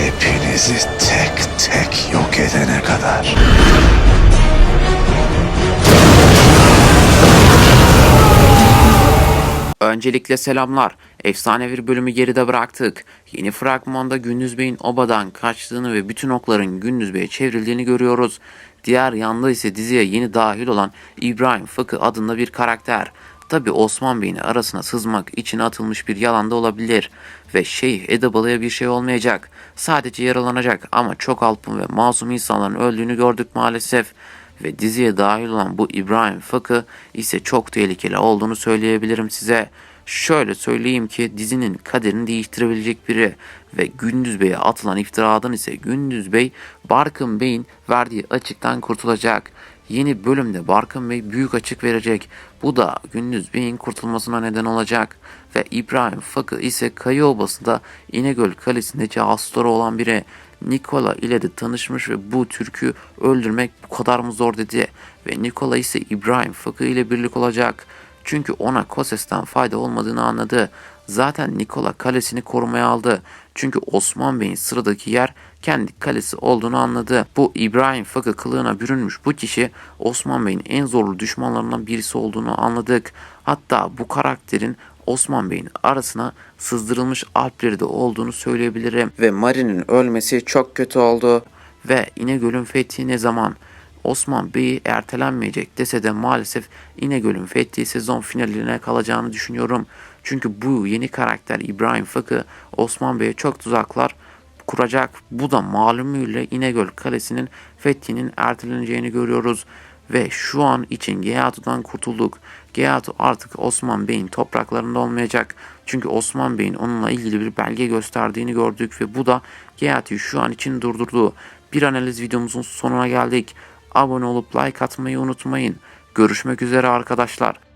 Hepinizi tek tek yok edene kadar. Öncelikle selamlar. Efsane bir bölümü geride bıraktık. Yeni fragmanda Gündüz Bey'in obadan kaçtığını ve bütün okların Gündüz Bey'e çevrildiğini görüyoruz. Diğer yanda ise diziye yeni dahil olan İbrahim Fıkı adında bir karakter. Tabi Osman Bey'in arasına sızmak için atılmış bir yalan da olabilir. Ve Şeyh Edebalı'ya bir şey olmayacak. Sadece yaralanacak ama çok alpın ve masum insanların öldüğünü gördük maalesef ve diziye dahil olan bu İbrahim Fakı ise çok tehlikeli olduğunu söyleyebilirim size. Şöyle söyleyeyim ki dizinin kaderini değiştirebilecek biri ve Gündüz Bey'e atılan iftiradan ise Gündüz Bey Barkın Bey'in verdiği açıktan kurtulacak. Yeni bölümde Barkın Bey büyük açık verecek. Bu da Gündüz Bey'in kurtulmasına neden olacak. Ve İbrahim Fakı ise Kayı Obası'nda İnegöl Kalesi'nde casusları olan biri. Nikola ile de tanışmış ve bu türkü öldürmek bu kadar mı zor dedi. Ve Nikola ise İbrahim Fakı ile birlik olacak. Çünkü ona Koses'ten fayda olmadığını anladı. Zaten Nikola kalesini korumaya aldı. Çünkü Osman Bey'in sıradaki yer kendi kalesi olduğunu anladı. Bu İbrahim Fakı kılığına bürünmüş bu kişi Osman Bey'in en zorlu düşmanlarından birisi olduğunu anladık. Hatta bu karakterin Osman Bey'in arasına sızdırılmış Alpleri de olduğunu söyleyebilirim. Ve Mari'nin ölmesi çok kötü oldu. Ve İnegöl'ün fethi ne zaman? Osman Bey'i ertelenmeyecek dese de maalesef İnegöl'ün fethi sezon finaline kalacağını düşünüyorum. Çünkü bu yeni karakter İbrahim Fakı Osman Bey'e çok tuzaklar kuracak. Bu da malumuyla İnegöl Kalesi'nin fethinin erteleneceğini görüyoruz. Ve şu an için Geyatu'dan kurtulduk. Geyatu artık Osman Bey'in topraklarında olmayacak. Çünkü Osman Bey'in onunla ilgili bir belge gösterdiğini gördük ve bu da Geyatu'yu şu an için durdurdu. Bir analiz videomuzun sonuna geldik. Abone olup like atmayı unutmayın. Görüşmek üzere arkadaşlar.